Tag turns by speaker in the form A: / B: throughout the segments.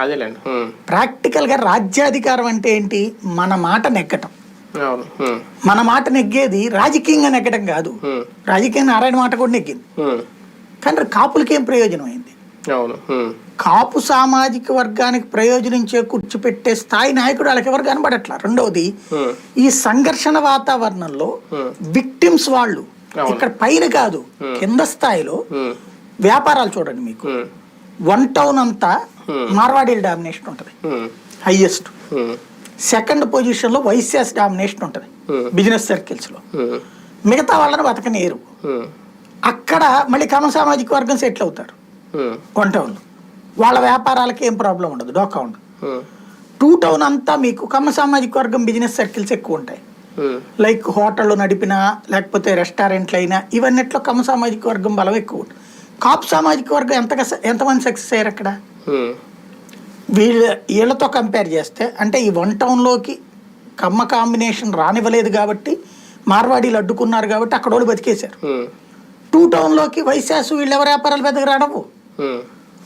A: అదేలేండి.
B: ప్రాక్టికల్గా రాజ్యాధికారం అంటే ఏంటి మన మాట నెగ్గటం. మన మాట నెగ్గేది రాజకీయంగా నెగ్గడం కాదు
A: ఉమ్.
B: రాజకీయంగా నారాయణ మాట కూడా నెగ్గింది. కానీ కాపులకి ఏం ప్రయోజనం అయింది. కాపు సామాజిక వర్గానికి ప్రయోజనం చేకూర్చిపెట్టే స్థాయి నాయకుడు వాళ్ళకి ఎవరు కనబడట్లా రెండవది. ఈ సంఘర్షణ వాతావరణంలో. విక్టిమ్స్ వాళ్ళు. ఇక్కడ పైన కాదు కింద స్థాయిలో. వ్యాపారాలు చూడండి మీకు. వన్ టౌన్ అంతా. మార్వాడీల డామినేషన్ ఉంటుంది. హైయెస్ట్. సెకండ్ పొజిషన్లో వైశ్యాస్ డామినేషన్ ఉంటుంది
A: Hmm.
B: బిజినెస్ సర్కిల్స్లో
A: ఉమ్.
B: మిగతా వాళ్ళని బతకనేరు
A: ఉమ్.
B: అక్కడ మళ్ళీ కమ సామాజిక వర్గం సెటిల్ అవుతారు
A: ఉమ్.
B: వన్ టౌన్లో వాళ్ళ వ్యాపారాలకి ఏం ప్రాబ్లం ఉండదు డోకా ఉండదు. టూ టౌన్ అంతా మీకు కమ్మ సామాజిక వర్గం బిజినెస్ సర్కిల్స్ ఎక్కువ ఉంటాయి. లైక్ హోటళ్ళు నడిపినా లేకపోతే రెస్టారెంట్లు అయినా ఇవన్నిట్లో కమ్మ సామాజిక వర్గం బలం ఎక్కువ ఉంటుంది కాపు సామాజిక వర్గం ఎంత ఎంతమంది సక్సెస్ అయ్యారు అక్కడ. వీళ్ళ వీళ్ళతో కంపేర్ చేస్తే అంటే ఈ వన్ టౌన్లోకి కమ్మ కాంబినేషన్ రానివ్వలేదు కాబట్టి మార్వాడీలు అడ్డుకున్నారు కాబట్టి అక్కడ వాళ్ళు బతికేశారు. టూ టౌన్లోకి వైశాసు వీళ్ళ ఎవరి వ్యాపారాలు పెద్దగా రాడవు
A: ఉమ్.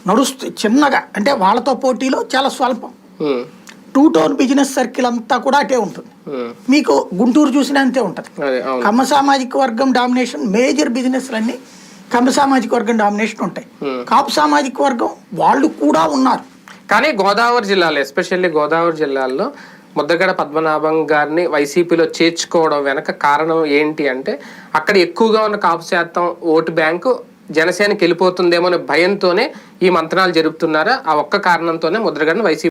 B: నడుస్తూ చిన్నగా అంటే వాళ్ళతో పోటీలో చాలా స్వల్పం. టూ టౌన్ బిజినెస్ సర్కిల్ అంతా కూడా అటే ఉంటుంది. మీకు గుంటూరు చూసినా అంతే ఉంటుంది కమ్మ సామాజిక వర్గం డామినేషన్ మేజర్ బిజినెస్లన్నీ కమ్మ సామాజిక వర్గం డామినేషన్ ఉంటాయి. కాపు సామాజిక వర్గం వాళ్ళు కూడా ఉన్నారు.
A: కానీ గోదావరి జిల్లాలో ఎస్పెషల్లీ గోదావరి జిల్లాలో ముద్దగడ పద్మనాభం గారిని వైసీపీలో చేర్చుకోవడం వెనక కారణం ఏంటి అంటే అక్కడ ఎక్కువగా ఉన్న కాపు శాతం ఓటు బ్యాంకు జనసేనకి వెళ్ళిపోతుందేమో అనే భయంతోనే ఈ మంత్రాలు జరుపుతున్నారా? ఆ ఒక్క కారణంతోనే ముద్రగడని వైసీపీ